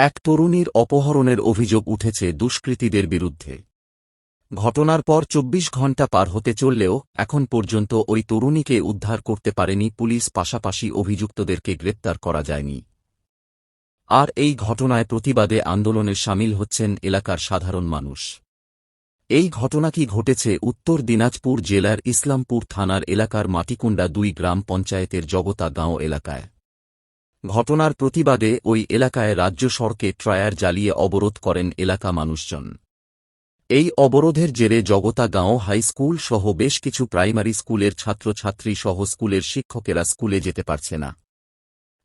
এক তরুণীর অপহরণের অভিযোগ উঠেছে দুষ্কৃতীদের বিরুদ্ধে। ঘটনার পর চব্বিশ ঘণ্টা পার হতে চললেও এখন পর্যন্ত ওই তরুণীকে উদ্ধার করতে পারেনি পুলিশ, পাশাপাশি অভিযুক্তদেরকে গ্রেপ্তার করা যায়নি। আর এই ঘটনায় প্রতিবাদে আন্দোলনে সামিল হচ্ছেন এলাকার সাধারণ মানুষ। এই ঘটনা কি ঘটেছে উত্তর দিনাজপুর জেলার ইসলামপুর থানার এলাকার মাটিকুণ্ডা দুই গ্রাম পঞ্চায়েতের জগতা গাঁও এলাকায়। ঘটনার প্রতিবাদে ওই এলাকায় রাজ্য সড়কে ট্রায়ার জ্বালিয়ে অবরোধ করেন এলাকা মানুষজন। এই অবরোধের জেরে জগতা গাঁও হাই স্কুল সহ বেশ কিছু প্রাইমারি স্কুলের ছাত্রছাত্রী সহ স্কুলের শিক্ষকেরা স্কুলে যেতে পারছে না।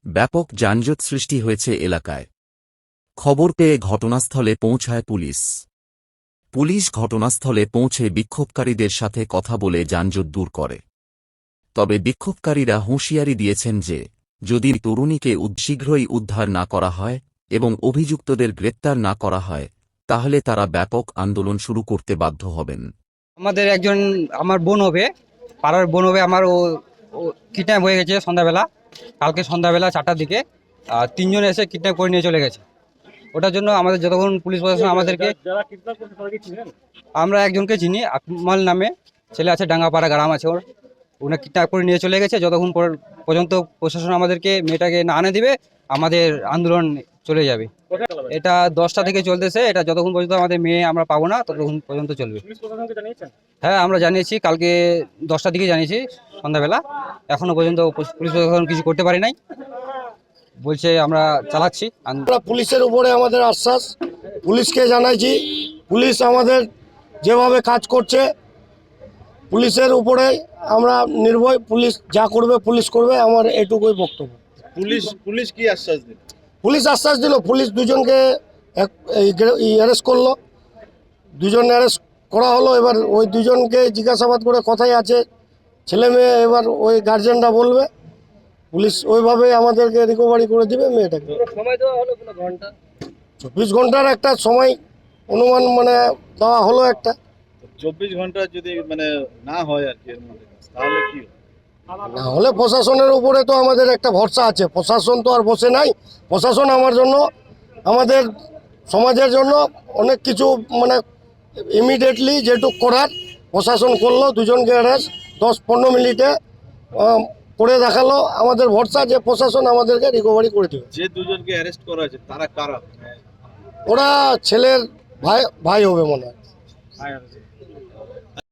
ব্যাপক যানজট সৃষ্টি হয়েছে এলাকায়। খবর পেয়ে ঘটনাস্থলে পৌঁছায় পুলিশ। পুলিশ ঘটনাস্থলে পৌঁছে বিক্ষোভকারীদের সাথে কথা বলে যানজট দূর করে। তবে বিক্ষোভকারীরা হুঁশিয়ারি দিয়েছেন যে যদি তরুণীকে শীঘ্রই উদ্ধার না করা হয় এবং অভিযুক্তদের গ্রেপ্তার না করা হয়, তাহলে তারা ব্যাপক আন্দোলন শুরু করতে বাধ্য হবেন। আমাদের একজন, আমার বোন হবে, পাড়ার বোন হবে, আমার ও কিডন্যাপ হয়ে গেছে সন্ধ্যাবেলা, কালকে সন্ধ্যাবেলা চারটার দিকে, আর তিনজন এসে কিডন্যাপ করে নিয়ে চলে গেছে। ওটার জন্য আমাদের যতক্ষণ পুলিশ প্রশাসন আমাদেরকে, আমরা একজনকে চিনি, আকমাল নামে, ছেলে আছে ডাঙ্গাপাড়া, গ্রাম আছে ওর, উনি কিডন্যাপ করে নিয়ে চলে গেছে, যতক্ষণ পর- পর্যন্ত প্রশাসন আমাদেরকে মেয়েটাকে না আনে দিবে আমাদের আন্দোলন চলে যাবে। এটা দশটা থেকে চলতেছে এটা যতক্ষণ পর্যন্ত আমাদের মেয়ে আমরা পাবো না ততক্ষণ পর্যন্ত চলবে। হ্যাঁ আমরা জানিয়েছি কালকে দশটার দিকে জানিয়েছি সন্ধ্যাবেলা। এখনও পর্যন্ত পুলিশ প্রশাসন কিছু করতে পারি নাই। বলছে আমরা চালাচ্ছি। আমরা পুলিশের উপরে আমাদের আশ্বাস পুলিশকে জানাইছি। পুলিশ আমাদের যেভাবে কাজ করছে পুলিশের উপরে আমরা নির্ভয় পুলিশ যা করবে পুলিশ করবে আমার এটুকুই বক্তব্য। পুলিশ পুলিশ কি আশ্বাস দিল? পুলিশ আশ্বাস দিল পুলিশ দুজনকে অ্যারেস্ট করল। দুজন অ্যারেস্ট করা হলো এবার ওই দুজনকে জিজ্ঞাসাবাদ করে কথাই আছে। ছেলে মেয়ে এবার ওই গার্জেনরা বলবে। পুলিশ ওইভাবে আমাদেরকে রিকভারি করে দিবে মেয়েটাকে। চব্বিশ ঘণ্টার একটা সময় অনুমান মানে দেওয়া হলো একটা। চব্বিশ ঘণ্টা যদি মানে না হয় আর কি এর মধ্যে তাহলে কি না হলে প্রশাসনের উপরে তো আমাদের একটা ভরসা আছে। প্রশাসন তো আর বসে নাই। প্রশাসন আমার জন্য আমাদের সমাজের জন্য অনেক কিছু মানে ইমিডিয়েটলি যেটুক করার প্রশাসন করল দুজনকে অ্যারেস্ট দশ পনেরো মিনিটে করে দেখাল। আমাদের ভরসা যে প্রশাসন আমাদেরকে রিকভারি করে দেবে। যে দুজনকে অ্যারেস্ট করা হয়েছে তারা কারা? ওরা ছেলের ভাই ভাই হবে মনে হয়।